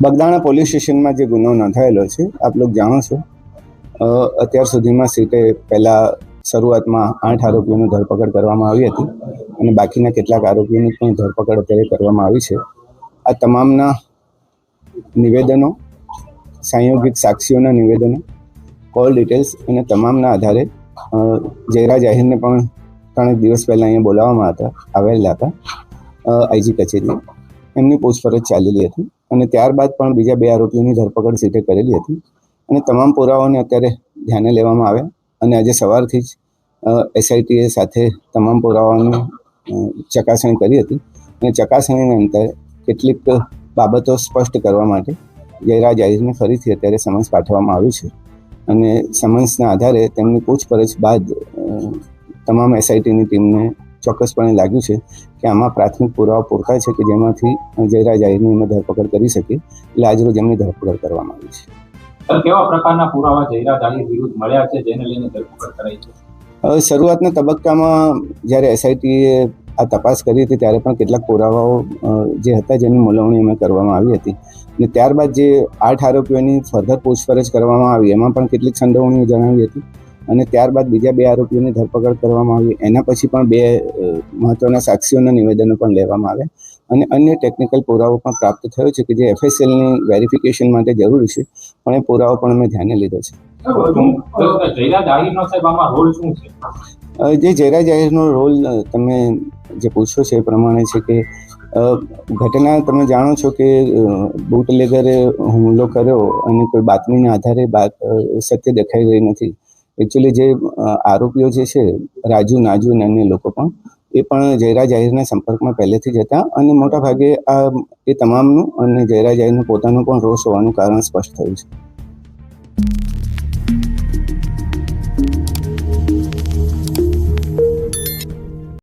Bagdana police સ્ટેશનમાં જે ગુનો નોંધાયેલો છે આપ લોકો જાણો છો અત્યાર સુધીમાં સીટે પહેલા શરૂઆતમાં આઠ આરોપીઓની ધરપકડ કરવામાં આવી હતી અને બાકીના કેટલાક આરોપીઓની પણ ધરપકડ અત્યારે કરવામાં આવી છે આ તમામના નિવેદનો સંયોગિત સાક્ષીઓના નિવેદનો કોલ ડિટેલ્સ અને તમામના આધારે જયરા જયરાજ આહિરને પણ ત્રણેક દિવસ પહેલાં અહીંયા બોલાવવામાં હતા, આવેલા હતા આઈજી કચેરી. એમની પૂછપરછ ચાલેલી હતી અને ત્યારબાદ પણ બીજા બે આરોપીઓની ધરપકડ સીટે કરેલી હતી. અને તમામ પુરાવાઓને અત્યારે ધ્યાને લેવામાં આવ્યા અને આજે સવારથી જ એસઆઈટીએ સાથે તમામ પુરાવાઓની ચકાસણી કરી હતી. અને ચકાસણીના અંતરે કેટલીક બાબતો સ્પષ્ટ કરવા માટે જયરાજ આહિરને ફરીથી અત્યારે સમન્સ પાઠવવામાં આવ્યું છે. અને સમન્સના આધારે તેમની પૂછપરછ બાદ તમામ એસઆઈટીની ટીમને ચોક્કસપણે લાગ્યું છે કે આમાં પ્રાથમિક પુરાવા પૂરતા છે કે જેમાંથી જયરાજ આહિરની અમે ધરપકડ કરી શકીએ. એટલે આજરોજ એમની ધરપકડ કરવામાં આવી છે. કેવા પ્રકારના પુરાવા જયરાજ આહિર વિરુદ્ધ મળ્યા છે જેને લઈને ધરપકડ કરાઈ છે? શરૂઆતના તબક્કામાં જ્યારે એસઆઈટીએ આ તપાસ કરી હતી ત્યારે પણ કેટલાક પુરાવાઓ જે હતા જેની મૂલવણી અમે કરવામાં આવી હતી. અને ત્યારબાદ જે આઠ આરોપીઓની ફર્ધર પૂછપરછ કરવામાં આવી એમાં પણ કેટલીક સંડોવણીઓ જણાવી હતી. અને ત્યારબાદ બીજા બે આરોપીઓની ધરપકડ કરવામાં આવી એના પછી પણ બે મહત્વના સાક્ષીઓના નિવેદનો પણ લેવામાં આવ્યા. અને અન્ય ટેકનિકલ પુરાવો પણ પ્રાપ્ત થયો છે કે જે એફએસએલની વેરિફિકેશન માટે જરૂરી છે પણ એ પુરાવો પણ અમે ધ્યાને લીધો છે. જે જયરા જાહેરનો રોલ તમે જે પૂછો છે એ પ્રમાણે છે કે ઘટના તમે જાણો છો કે બુટલેગરે હુમલો કર્યો અને કોઈ બાતમીના આધારે બાત સત્ય દેખાઈ રહી નથી. એકચ્યુઅલી જે આરોપીઓ જે છે, રાજુ, નાજુ અને અન્ય લોકો પણ, એ પણ જયરા જાહેરના સંપર્કમાં પહેલેથી જ હતા અને મોટા ભાગે આ, એ તમામનું અને જયરા જાહેરનું પોતાનું પણ રોષ હોવાનું કારણ સ્પષ્ટ થયું છે.